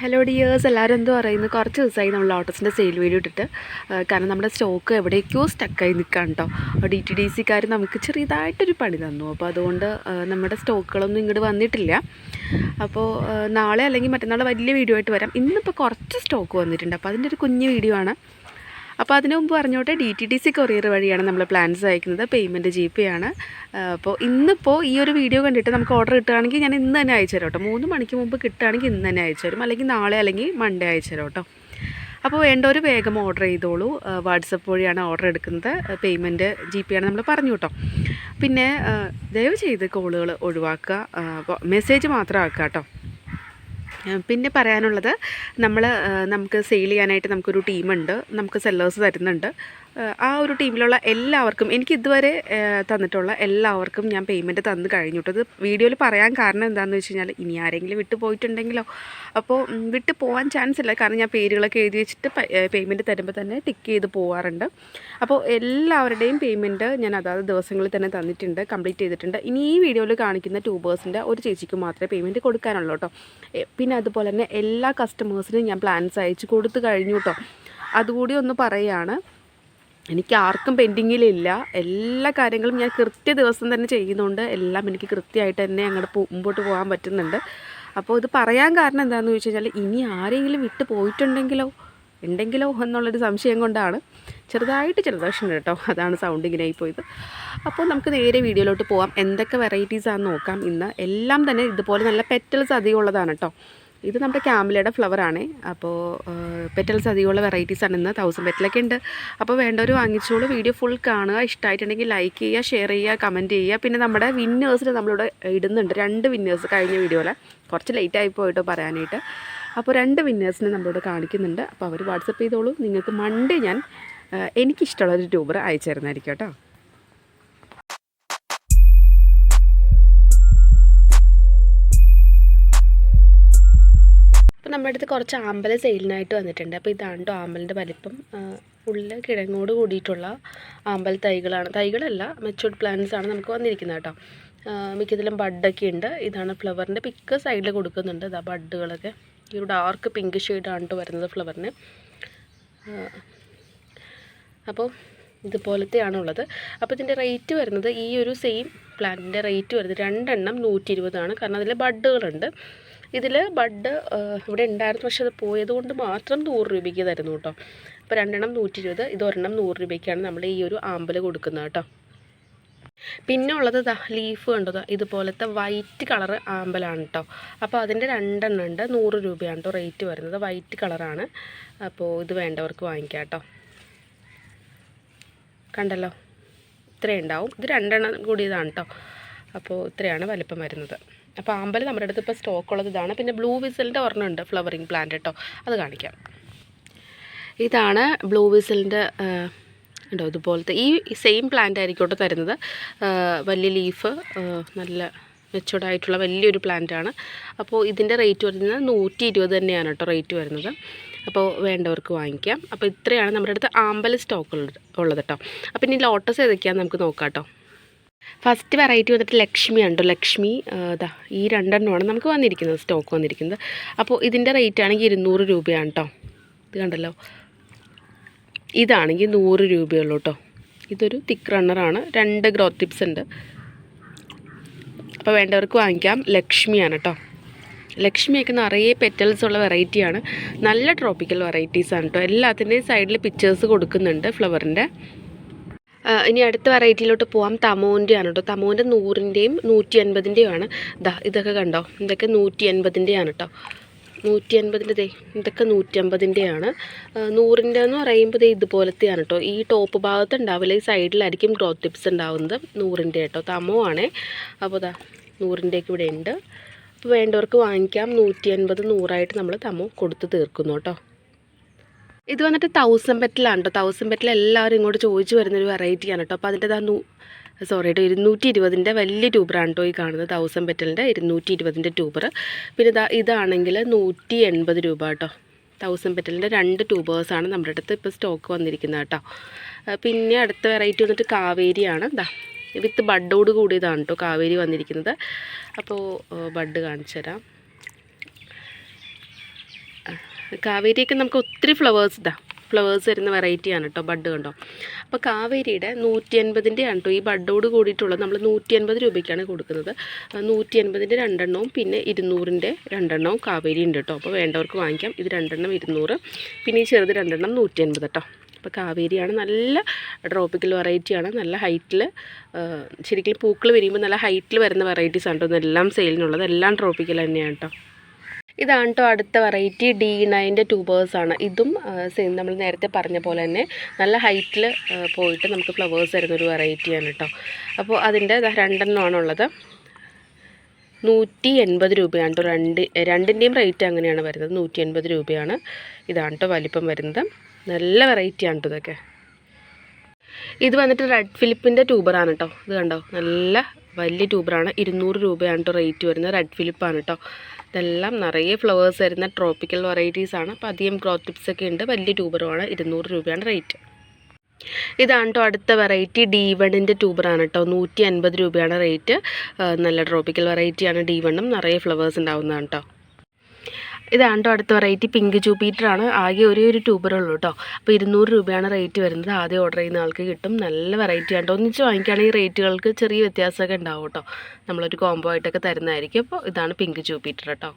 Hello dears എല്ലാവരും എന്തോ പറയുന്നത്? കുറച്ച് ദിവസമായി നമ്മൾ ലോട്ടസിന്റെ സെയിൽ വീഡിയോ ഇട്ടിട്ട്. കാരണം നമ്മുടെ സ്റ്റോക്ക് എവിടേക്കോ സ്റ്റക്കായി നിൽക്കുകയാണ് കേട്ടോ ഡി ടി ഡി സിക്കാർ നമുക്ക് ചെറിയതായിട്ടൊരു പണി തന്നു. അപ്പോൾ അതുകൊണ്ട് നമ്മുടെ സ്റ്റോക്കുകളൊന്നും ഇങ്ങോട്ട് വന്നിട്ടില്ല. അപ്പോൾ നാളെ അല്ലെങ്കിൽ മറ്റന്നാൾ വലിയ വീഡിയോ ആയിട്ട് വരാം. ഇന്നിപ്പോൾ കുറച്ച് സ്റ്റോക്ക് വന്നിട്ടുണ്ട്. അപ്പോൾ അതിന്റെ ഒരു കുഞ്ഞ് വീഡിയോ ആണ്. അപ്പോൾ അതിനു മുമ്പ് പറഞ്ഞോട്ടെ D T T C courier വഴിയാണ് നമ്മൾ പ്ലാൻസ് അയക്കുന്നത്. പേയ്മെന്റ് ജി പേ ആണ് അപ്പോൾ ഇന്നിപ്പോൾ ഈ ഒരു വീഡിയോ കണ്ടിട്ട് നമുക്ക് ഓർഡർ കിട്ടുകയാണെങ്കിൽ ഞാൻ ഇന്ന് തന്നെ അയച്ചു തരാം കേട്ടോ. മൂന്ന് മണിക്ക് മുമ്പ് കിട്ടുകയാണെങ്കിൽ ഇന്ന് തന്നെ അയച്ചു തരും. അല്ലെങ്കിൽ നാളെ അല്ലെങ്കിൽ മൺഡേ അയച്ചു തരാം കേട്ടോ. അപ്പോൾ ഒരു വേഗം ഓർഡർ ചെയ്തോളൂ. വാട്സപ്പ് വഴിയാണ് ഓർഡർ എടുക്കുന്നത്. പേയ്മെന്റ് ജി പേ ആണ് നമ്മൾ പറഞ്ഞു കേട്ടോ. പിന്നെ ദയവ് ചെയ്ത് കോളുകൾ ഒഴിവാക്കുക. മെസ്സേജ് മാത്രം ആക്കുക കേട്ടോ. പിന്നെ പറയാനുള്ളത് നമ്മൾ നമുക്ക് സെയിൽ ചെയ്യാനായിട്ട് നമുക്കൊരു ടീമുണ്ട്. നമുക്ക് സെല്ലേഴ്സ് തരുന്നുണ്ട്. ആ ഒരു ടീമിലുള്ള എല്ലാവർക്കും എനിക്ക് ഇതുവരെ തന്നിട്ടുള്ള എല്ലാവർക്കും ഞാൻ പേയ്മെന്റ് തന്നു കഴിഞ്ഞിട്ടത് ഇത് വീഡിയോയിൽ പറയാൻ കാരണം എന്താണെന്ന് വെച്ച് കഴിഞ്ഞാൽ ഇനി ആരെങ്കിലും വിട്ടു പോയിട്ടുണ്ടെങ്കിലോ. അപ്പോൾ വിട്ട് പോകാൻ ചാൻസ് ഇല്ല. കാരണം ഞാൻ പേരുകളൊക്കെ എഴുതി വെച്ചിട്ട് പേയ്മെന്റ് തരുമ്പോൾ തന്നെ ടിക്ക് ചെയ്ത് പോകാറുണ്ട് അപ്പോൾ എല്ലാവരുടെയും പേയ്മെന്റ് ഞാൻ അതാത് ദിവസങ്ങളിൽ തന്നെ തന്നിട്ടുണ്ട് കംപ്ലീറ്റ് ചെയ്തിട്ടുണ്ട്. ഇനി ഈ വീഡിയോയിൽ കാണിക്കുന്ന ട്യൂബേഴ്സിന്റെ ഒരു ചേച്ചിക്ക് മാത്രമേ പേയ്മെന്റ് കൊടുക്കാനുള്ളൂ കേട്ടോ പിന്നെ അതുപോലെ തന്നെ എല്ലാ കസ്റ്റമേഴ്സിനും ഞാൻ പ്ലാൻസ് അയച്ചു കൊടുത്തു കഴിഞ്ഞു കേട്ടോ അതുകൂടി ഒന്ന് പറയുകയാണ് എനിക്ക് ആർക്കും പെൻഡിങ്ങിലില്ല എല്ലാ കാര്യങ്ങളും ഞാൻ കൃത്യ ദിവസം തന്നെ ചെയ്യുന്നുണ്ട്. എല്ലാം എനിക്ക് കൃത്യമായിട്ട് തന്നെ അങ്ങോട്ട് മുമ്പോട്ട് പോകാൻ പറ്റുന്നുണ്ട്. അപ്പോൾ ഇത് പറയാൻ കാരണം എന്താണെന്ന് ചോദിച്ചു കഴിഞ്ഞാൽ ഇനി ആരെങ്കിലും വിട്ട് പോയിട്ടുണ്ടെങ്കിലോ ഉണ്ടെങ്കിലോ എന്നുള്ളൊരു സംശയം കൊണ്ടാണ്. ചെറുതായിട്ട് ജലദോഷം കേട്ടോ അതാണ് സൗണ്ടിങ്ങിനായി പോയത്. അപ്പോൾ നമുക്ക് നേരെ വീഡിയോയിലോട്ട് പോകാം എന്തൊക്കെ വെറൈറ്റീസാണെന്ന് നോക്കാം. ഇന്ന് എല്ലാം തന്നെ ഇതുപോലെ നല്ല പെറ്റൽസ് അധികം ഉള്ളതാണ് കേട്ടോ ഇത് നമ്മുടെ ക്യാമിലയുടെ ഫ്ലവർ ആണ്. അപ്പോൾ പെറ്റൽസ് അധികമുള്ള വെറൈറ്റീസ് ആണ് ഇന്ന്. തൗസൻഡ് പെറ്റലൊക്കെ ഉണ്ട്. അപ്പോൾ വേണ്ടവർ വാങ്ങിച്ചോളൂ. വീഡിയോ ഫുൾ കാണുക. ഇഷ്ടമായിട്ടുണ്ടെങ്കിൽ ലൈക്ക് ചെയ്യുക ഷെയർ ചെയ്യുക കമന്റ് ചെയ്യുക. പിന്നെ നമ്മുടെ വിന്നേഴ്സിന് നമ്മളിവിടെ ഇടുന്നുണ്ട്. രണ്ട് വിന്നേഴ്സ് കഴിഞ്ഞ വീഡിയോയിൽ കുറച്ച് ലേറ്റ് ആയി പോയിട്ടോ പറയാനായിട്ട്. അപ്പോൾ രണ്ട് വിന്നേഴ്സിനെ നമ്മളിവിടെ കാണിക്കുന്നുണ്ട്. അപ്പോൾ അവർ വാട്സപ്പ് ചെയ്തോളൂ. നിങ്ങൾക്ക് മൺഡേ ഞാൻ എനിക്കിഷ്ടമുള്ള ഒരു ട്യൂബർ അയച്ചു തരുന്നതായിരിക്കും കേട്ടോ. അപ്പോൾ നമ്മുടെ അടുത്ത് കുറച്ച് ആമ്പൽ സെയിലിനായിട്ട് വന്നിട്ടുണ്ട്. അപ്പോൾ ഇതാണ് കേട്ടോ ആമ്പലിന്റെ വലിപ്പം? ഉള്ളിൽ കിഴങ്ങോട് കൂടിയിട്ടുള്ള ആമ്പൽ തൈകളാണ്. തൈകളല്ല മെച്ചൂർഡ് പ്ലാന്റ്സ് ആണ് നമുക്ക് വന്നിരിക്കുന്നത് കേട്ടോ. മിക്കതിലും ബഡൊക്കെ ഉണ്ട്. ഇതാണ് ഫ്ലവറിന്റെ പിക്ക് സൈഡിൽ കൊടുക്കുന്നുണ്ട്. ഇതാ ബഡുകളൊക്കെ. ഈ ഒരു ഡാർക്ക് പിങ്ക് ഷെയ്ഡാണ് കേട്ടോ വരുന്നത് ഫ്ലവറിന്. അപ്പോൾ ഇതുപോലത്തെയാണുള്ളത് അപ്പോൾ ഇതിന്റെ റേറ്റ് വരുന്നത് ഈ ഒരു സെയിം പ്ലാന്റിന്റെ റേറ്റ് വരുന്നത് രണ്ടെണ്ണം നൂറ്റി ഇരുപതാണ് കാരണം അതിൽ ബഡുകളുണ്ട്. ഇതിൽ ബഡ് ഇവിടെ ഉണ്ടായിരുന്നു. പക്ഷെ അത് പോയത് കൊണ്ട് മാത്രം നൂറ് രൂപയ്ക്ക് തരുന്നു കേട്ടോ. അപ്പോൾ രണ്ടെണ്ണം നൂറ്റി ഇരുപത് ഇത് ഒരെണ്ണം നൂറ് രൂപയ്ക്കാണ് നമ്മൾ ഈ ഒരു ആമ്പൽ കൊടുക്കുന്നത് കേട്ടോ. പിന്നെ ഉള്ളത് ദാ ലീഫ് കണ്ടോ ദാ ഇതുപോലത്തെ വൈറ്റ് കളർ ആമ്പലാണ് കേട്ടോ. അപ്പോൾ അതിന്റെ രണ്ടെണ്ണം ഉണ്ട് നൂറ് രൂപയാണ് കേട്ടോ റേറ്റ് വരുന്നത്. വൈറ്റ് കളറാണ് അപ്പോൾ ഇത് വേണ്ടവർക്ക് വാങ്ങിക്കാം കേട്ടോ. കണ്ടല്ലോ? ഇത്രയും ഉണ്ടാവും. ഇത് രണ്ടെണ്ണം കൂടിയതാണ് കേട്ടോ. അപ്പോൾ ഇത്രയാണ് വലിപ്പം വരുന്നത്. അപ്പോൾ ആമ്പൽ നമ്മുടെ അടുത്ത് ഇപ്പോൾ സ്റ്റോക്ക് ഉള്ളത് ഇതാണ്. പിന്നെ ബ്ലൂ വിസലിന്റെ ഒരെണ്ണം ഉണ്ട് ഫ്ലവറിങ് പ്ലാന്റ് കേട്ടോ അത് കാണിക്കാം. ഇതാണ് ബ്ലൂ വിസലിന്റെ ഉണ്ടോ ഇതുപോലത്തെ. ഈ സെയിം പ്ലാന്റ് ആയിരിക്കും കേട്ടോ തരുന്നത്. വലിയ ലീഫ് നല്ല മെച്ചുവർഡായിട്ടുള്ള വലിയൊരു പ്ലാന്റാണ് അപ്പോൾ ഇതിന്റെ റേറ്റ് വരുന്നത് നൂറ്റി ഇരുപത് തന്നെയാണ് കേട്ടോ റേറ്റ് വരുന്നത്. അപ്പോൾ വേണ്ടവർക്ക് വാങ്ങിക്കാം. അപ്പോൾ ഇത്രയാണ് നമ്മുടെ അടുത്ത് ആമ്പൽ സ്റ്റോക്ക് ഉള്ളത് കേട്ടോ അപ്പം ഇനി ലോട്ടസ് ഏതൊക്കെയാണെന്ന് നമുക്ക് നോക്കാം കേട്ടോ ഫസ്റ്റ് വെറൈറ്റി വന്നിട്ട് ലക്ഷ്മി ഉണ്ട് ലക്ഷ്മി ഇതാ ഈ രണ്ടെണ്ണമാണ് നമുക്ക് വന്നിരിക്കുന്നത് സ്റ്റോക്ക് വന്നിരിക്കുന്നത്. അപ്പോൾ ഇതിന്റെ റേറ്റ് ആണെങ്കിൽ ഇരുന്നൂറ് രൂപയാണ് കേട്ടോ ഇത് കണ്ടല്ലോ. ഇതാണെങ്കിൽ നൂറ് രൂപയുള്ളൂ കേട്ടോ ഇതൊരു തിക്ക് റണ്ണറാണ് രണ്ട് ഗ്രോത്ത് ടിപ്സ് ഉണ്ട്. അപ്പോൾ വേണ്ടവർക്ക് വാങ്ങിക്കാം. ലക്ഷ്മിയാണ് കേട്ടോ ലക്ഷ്മിയൊക്കെ നിറയെ പെറ്റൽസ് ഉള്ള വെറൈറ്റിയാണ് നല്ല ട്രോപ്പിക്കൽ വെറൈറ്റീസാണ് കേട്ടോ എല്ലാത്തിന്റെയും സൈഡിൽ പിക്ചേഴ്സ് കൊടുക്കുന്നുണ്ട് ഫ്ലവറിന്റെ ഇനി അടുത്ത വെറൈറ്റിയിലോട്ട് പോവാം. തമോന്റെ ആണ് കേട്ടോ തമോന്റെ നൂറിന്റെയും നൂറ്റി അൻപതിന്റെയും ആണ് ദാ ഇതൊക്കെ കണ്ടോ? ഇതൊക്കെ നൂറ്റി അൻപതിന്റെയാണ് കേട്ടോ നൂറ്റി അൻപതിന്റെ ഇതൊക്കെ നൂറ്റി അമ്പതിന്റെയാണ് നൂറിന്റെ എന്ന് പറയുമ്പോൾ ഇതുപോലത്തെയാണ് കേട്ടോ ഈ ടോപ്പ് ഭാഗത്ത് ഉണ്ടാവില്ല ഈ സൈഡിലായിരിക്കും ഗ്രോത്ത് ടിപ്സ് ഉണ്ടാവുന്നത് നൂറിന്റെ കേട്ടോ. തമോ ആണേ. അപ്പോൾ ദാ നൂറിന്റെയൊക്കെ ഇവിടെ ഉണ്ട് അപ്പോൾ വേണ്ടവർക്ക് വാങ്ങിക്കാം. നൂറ്റി അൻപത് നൂറായിട്ട് നമ്മൾ തമോ കൊടുത്ത് തീർക്കുന്നു കേട്ടോ. ഇത് വന്നിട്ട് തൗസൻഡ് പെറ്റലാണ് കേട്ടോ തൗസൻഡ് ബെറ്റിൽ എല്ലാവരും ഇങ്ങോട്ട് ചോദിച്ചു വരുന്നൊരു വെറൈറ്റിയാണ് കേട്ടോ അപ്പോൾ അതിന്റെ നൂ സോറി കേട്ടോ ഇരുന്നൂറ്റി ഇരുപതിന്റെ വലിയ ട്യൂബറാണ് കേട്ടോ ഈ കാണുന്നത്. തൗസൻഡ് പെറ്റലിന്റെ ഇരുന്നൂറ്റി ഇരുപതിന്റെ ട്യൂബർ പിന്നെ ഇതാ ഇതാണെങ്കിൽ നൂറ്റി എൺപത് രൂപ കേട്ടോ തൗസൻഡ് പെറ്റലിന്റെ രണ്ട് ട്യൂബേഴ്സാണ് നമ്മുടെ അടുത്ത് ഇപ്പോൾ സ്റ്റോക്ക് വന്നിരിക്കുന്നത് കേട്ടോ പിന്നെ അടുത്ത വെറൈറ്റി വന്നിട്ട് കാവേരിയാണ് ഇതാ വിത്ത് ബഡോട് കൂടിയതാണ് കേട്ടോ കാവേരി വന്നിരിക്കുന്നത്. അപ്പോൾ ബഡ് കാണിച്ചു തരാം. കാവേരിയൊക്കെ നമുക്ക് ഒത്തിരി ഫ്ലവേഴ്സ് ഇതാ. ഫ്ലവേഴ്സ് വരുന്ന വെറൈറ്റിയാണ് കേട്ടോ ബഡ് കണ്ടോ. അപ്പോൾ കാവേരിയുടെ നൂറ്റി അൻപതിന്റെ ആണ് കേട്ടോ ഈ ബഡോട് കൂടിയിട്ടുള്ളത് നമ്മൾ നൂറ്റി അൻപത് രൂപയ്ക്കാണ് കൊടുക്കുന്നത്. നൂറ്റി അൻപതിന്റെ രണ്ടെണ്ണവും പിന്നെ ഇരുന്നൂറിന്റെ രണ്ടെണ്ണവും കാവേരി ഉണ്ട് കേട്ടോ അപ്പോൾ വേണ്ടവർക്ക് വാങ്ങിക്കാം. ഇത് രണ്ടെണ്ണം ഇരുന്നൂറ് പിന്നെ ഈ ചെറുത് രണ്ടെണ്ണം നൂറ്റി അൻപത് കേട്ടോ അപ്പോൾ കാവേരിയാണ് നല്ല ട്രോപ്പിക്കൽ വെറൈറ്റിയാണ് നല്ല ഹൈറ്റിൽ ശരിക്കും പൂക്കൾ വിരിയുമ്പോൾ നല്ല ഹൈറ്റിൽ വരുന്ന വെറൈറ്റീസ് ആണ് കേട്ടോ ഇതെല്ലാം സെയിലിനുള്ളത് എല്ലാം ട്രോപ്പിക്കൽ തന്നെയാണ് കേട്ടോ ഇതാണ് കേട്ടോ അടുത്ത വെറൈറ്റി ഡി നയന്റെ ആണ്. ഇതും സെയിം നമ്മൾ നേരത്തെ പറഞ്ഞ പോലെ തന്നെ നല്ല ഹൈറ്റിൽ പോയിട്ട് നമുക്ക് ഫ്ലവേഴ്സ് തരുന്നൊരു വെറൈറ്റിയാണ് കേട്ടോ അപ്പോൾ അതിന്റെ രണ്ടെണ്ണമാണുള്ളത് നൂറ്റി എൺപത് രൂപയാണ് കേട്ടോ രണ്ട് രണ്ടിന്റെയും റേറ്റ് അങ്ങനെയാണ് വരുന്നത്. നൂറ്റി എൺപത് രൂപയാണ് ഇതാണ് കേട്ടോ വലിപ്പം വരുന്നത്. നല്ല വെറൈറ്റിയാണ് കേട്ടോ ഇതൊക്കെ. ഇത് വന്നിട്ട് റെഡ് ഫിലിപ്പിന്റെ ട്യൂബറാണ് കേട്ടോ ഇത് കണ്ടോ? നല്ല വലിയ ട്യൂബറാണ് ഇരുന്നൂറ് രൂപയാണ് കേട്ടോ റേറ്റ് വരുന്നത്. റെഡ് ഫിലിപ്പാണ് കേട്ടോ ഇതെല്ലാം നിറയെ ഫ്ലവേഴ്സ് വരുന്ന ട്രോപ്പിക്കൽ വെറൈറ്റീസ് ആണ്. അപ്പോൾ അധികം ക്രോത്ത് ടിപ്സ് ഒക്കെ ഉണ്ട്. വലിയ ട്യൂബറുമാണ് ഇരുന്നൂറ് രൂപയാണ് റേറ്റ് ഇതാണ് കേട്ടോ അടുത്ത വെറൈറ്റി ഡി വണ്ണിന്റെ ട്യൂബറാണ് കേട്ടോ നൂറ്റി അൻപത് രൂപയാണ് റേറ്റ് നല്ല ട്രോപ്പിക്കൽ വെറൈറ്റിയാണ് ഡി വണ്ണും നിറയെ ഫ്ലവേഴ്സ് ഉണ്ടാവുന്നതാണ് കേട്ടോ ഇതാണ് കേട്ടോ അടുത്ത വെറൈറ്റി പിങ്ക് ജൂപ്പിറ്ററാണ് ആകെ ഒരേ ഒരു ട്യൂബറുള്ളൂ കേട്ടോ അപ്പോൾ ഇരുന്നൂറ് രൂപയാണ് റേറ്റ് വരുന്നത്. ആദ്യം ഓർഡർ ചെയ്യുന്ന ആൾക്ക് കിട്ടും. നല്ല വെറൈറ്റി ആണ് ഒന്നിച്ച് വാങ്ങിക്കുകയാണെങ്കിൽ റേറ്റുകൾക്ക് ചെറിയ വ്യത്യാസമൊക്കെ ഉണ്ടാവും കേട്ടോ നമ്മളൊരു കോംബോ ആയിട്ടൊക്കെ തരുന്നതായിരിക്കും. അപ്പോൾ ഇതാണ് പിങ്ക് ജൂപ്പിറ്റർ കേട്ടോ